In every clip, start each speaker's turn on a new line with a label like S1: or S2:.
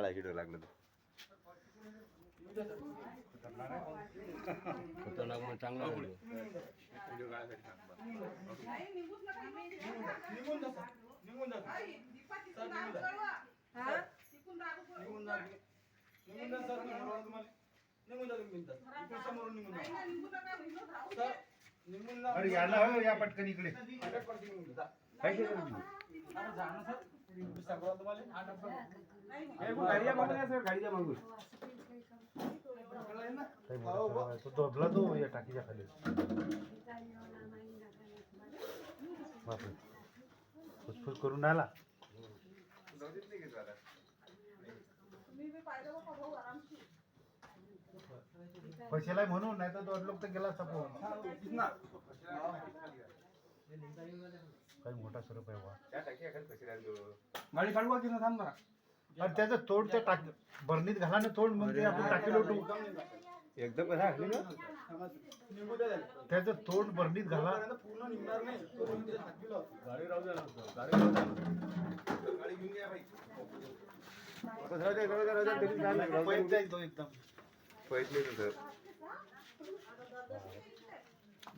S1: काढा व्हिडिओ लागलं तर
S2: खतरनाक मग चांगला झालं.
S3: निघून जा निघून जा
S4: हा?
S3: निघून जा निघून जा सर मी बोलवलं तुम्हाला निघून जा तुम्ही बिनधास्त. इकडे समोरून निघून जा सर निघून जा
S5: अरे याला हो या पटकन इकडे काय केलं तुम्ही?
S3: अरे जा ना सर मी सांगतो तुम्हाला
S5: तो दबला तो या टाकीच्या खाली बापरे फुसफुस करून राहिला पैशाला म्हणून नाही तर दोन लोक तर गेला असता.
S3: हा.
S5: काही मोठा स्वरूप आहे वा
S3: गाडी काढू का थांब जरा.
S5: आणि त्याचं तोड त्या टाक बरणीत घाला ना तोड ते आपण टाकी लोटू
S1: एकदम.
S5: त्याचं तोंड बरणीत घाला.
S3: पूर्ण निघणार नाही.
S2: गाडी राहू द्या गाडी राहू द्या.
S3: गाडी घेऊन घ्या
S5: एकदम
S1: सर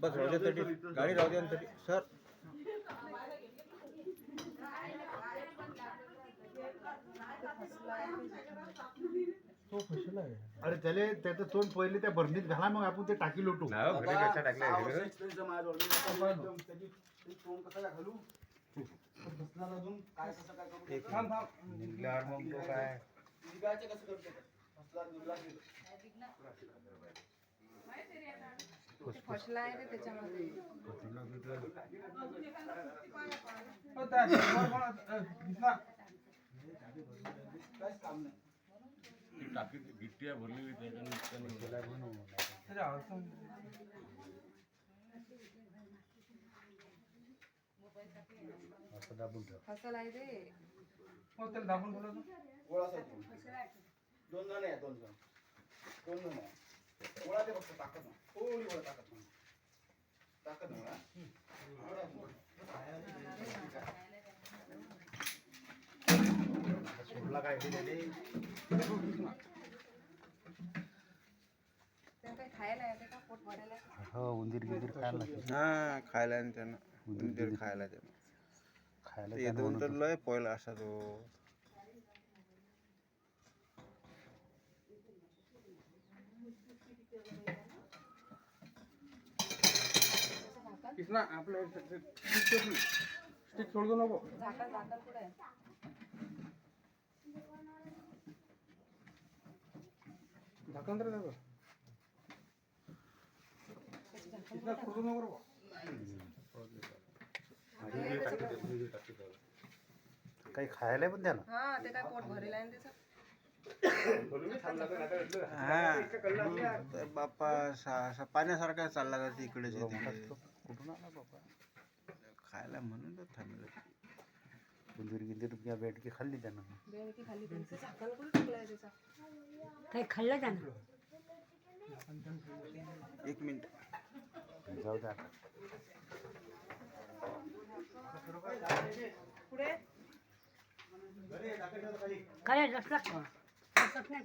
S2: बस राहू द्या तरी गाडी राहू द्या सर.
S5: तो फसला आहे. अरे त्याले त्याचं तोंड पहिले त्या बरणीत घाला मग आपण ते टाकी लोटू.
S1: नाव घरी कशा टाकल्या
S3: कसं काय घालू? बसणार अजून काय कसं काय करू? थांब थांब.
S5: निघल्यावर मग तो काय?
S3: निघायचं कसं करतो बसला निघला की.
S4: फसला आहे रे त्याच्यामध्ये.
S3: हो, काहीच काम नाही.
S2: ती टाकी गिट्टी आहे भरलेली त्याच्याने इतकं नाही होत.
S3: त्याच्या अडचण
S5: असं दाबून ठेव.
S4: फसल आहे रे
S3: हो त्याला दाबून बोलवतो गोळा साहेब दोन जण आहे दोन जण. दोन जण आहे. गोळा ते फक्त ताकद नाही. थोडी गोळा ताकद नाही. ताकद नाही गोळा.
S5: सोडला काय हे त्याले?
S4: त्या काही खायला येते का पोट भरायला
S5: हो उंदीर गिंदीर खायला लागते.
S1: हा खायला आणि त्यानं
S5: उंदीर
S1: उंदीर खायला त्यानं
S5: खायला
S1: ते
S5: त्यानं
S1: दोन तर
S5: म्हणून
S1: लय पहिला असा तो
S3: कृष्णा आपलं स्टिक स्टिक सोडू नको
S4: झाकण झाकण कुठे
S3: बुवा.
S5: काही खायला पण द्या ना.
S4: हा ते काय पोट भरेल आहे ना त्याचं
S1: हा. तर बाप्पा सा- असा पाण्यासारखा चालला जाते इकडेच तिकडे
S5: कुठून आला बाबा
S1: खायला म्हणून तर थांबलं.
S5: उंदीर गिंदीर या बेडकी खाल्ली त्यानं.
S4: बेडकी खाली त्यांचं
S6: काही खाल्लं त्यानं?
S1: एक मिनिट.
S5: जाऊ द्या आता.
S4: पुढे?
S6: काय रसला रसत नाही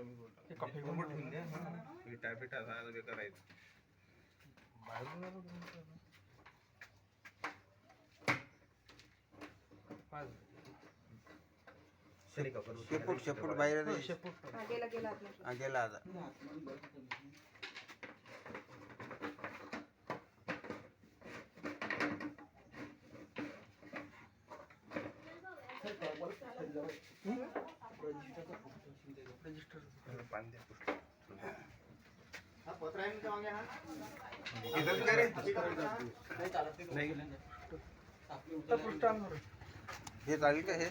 S3: कॉफी करून ठेवून द्या.
S1: पिठा पिठा झाला बेकार आहे. शेपूट शेपूट बाहेर.
S4: हा गेला गेला आपला
S1: हा, चालेल का हे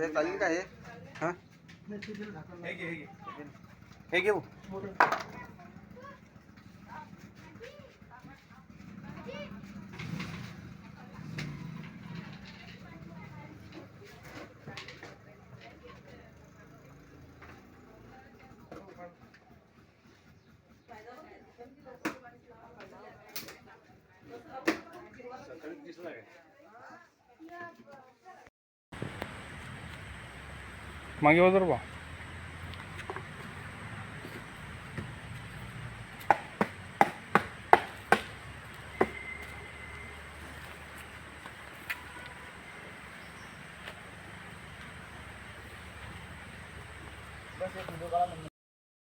S1: हे चालेल का हे हा हे घेऊ
S6: मागे वजर बा
S7: बस एक व्हिडिओ काढा